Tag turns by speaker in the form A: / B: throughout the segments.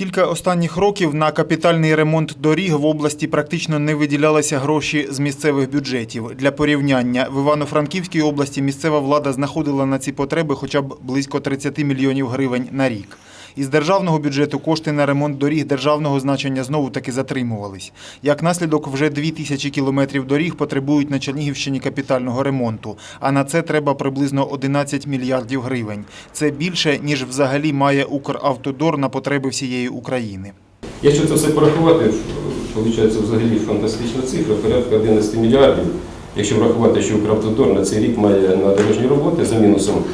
A: Кілька останніх років на капітальний ремонт доріг в області практично не виділялися гроші з місцевих бюджетів. Для порівняння в Івано-Франківській області місцева влада знаходила на ці потреби хоча б близько 30 мільйонів гривень на рік. Із державного бюджету кошти на ремонт доріг державного значення знову таки затримувались. Як наслідок, вже дві тисячі кілометрів доріг потребують на Чернігівщині капітального ремонту, а на це треба приблизно 11 мільярдів гривень. Це більше, ніж взагалі має Укравтодор на потреби всієї України.
B: Якщо це все порахувати, виходить взагалі фантастична цифра, порядка 11 мільярдів. Якщо врахувати, що Укравтодор на цей рік має на дорожні роботи за мінусом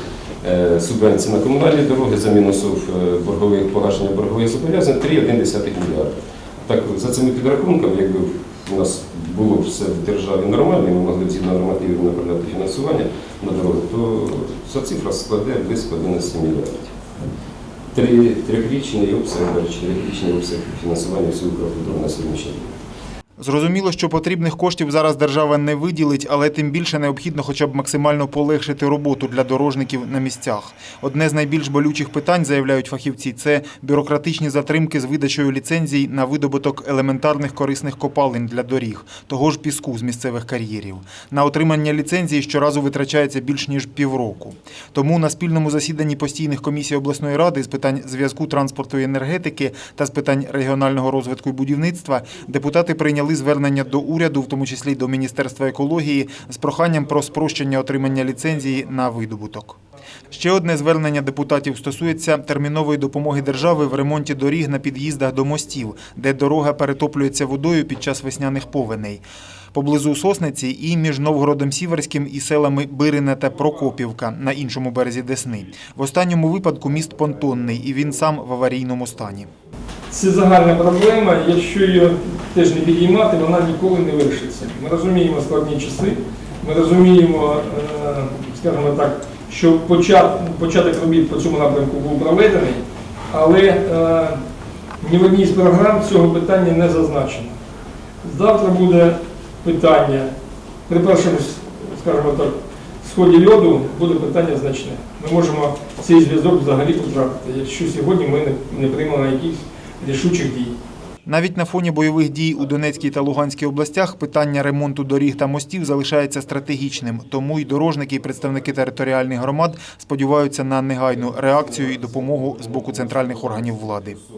B: субвенцій на комунальні дороги, за мінусом е, боргових погашення боргових зобов'язань 3,1 мільярда. Так, за цими підрахунками, якби у нас було все в державі нормально, і ми могли б згідно нормативів направляти фінансування на дороги, то ця цифра складе близько 11 мільярдів. Три, трьохрічний обсяг, трьохрічний обсяг фінансування всього Укравтодору на сьогоднішній день.
A: Зрозуміло, що потрібних коштів зараз держава не виділить, але тим більше необхідно хоча б максимально полегшити роботу для дорожників на місцях. Одне з найбільш болючих питань, заявляють фахівці, це бюрократичні затримки з видачею ліцензій на видобуток елементарних корисних копалин для доріг, того ж піску з місцевих кар'єрів. На отримання ліцензії щоразу витрачається більш ніж півроку. Тому на спільному засіданні постійних комісій обласної ради з питань зв'язку транспорту і енергетики та з питань регіонального розвитку і будівництва депутати прийняли звернення до уряду, в тому числі до Міністерства екології, з проханням про спрощення отримання ліцензії на видобуток. Ще одне звернення депутатів стосується термінової допомоги держави в ремонті доріг на під'їздах до мостів, де дорога перетоплюється водою під час весняних повеней. Поблизу Сосниці і між Новгородом Сіверським і селами Бирине та Прокопівка на іншому березі Десни. В останньому випадку міст понтонний і він сам в аварійному стані.
C: Це загальна проблема. Якщо її теж не підіймати, вона ніколи не вирішиться. Ми розуміємо складні часи, ми розуміємо, е, скажімо так, що початок робіт по цьому напрямку був проведений, але е, ні в одній з програм цього питання не зазначено. Завтра буде питання при першому, скажімо так, сході льоду буде питання значне. Ми можемо цей зв'язок взагалі потрапити, якщо сьогодні ми не, приймемо якихось рішучих дій.
A: Навіть на фоні бойових дій у Донецькій та Луганській областях питання ремонту доріг та мостів залишається стратегічним. Тому й дорожники і представники територіальних громад сподіваються на негайну реакцію і допомогу з боку центральних органів влади.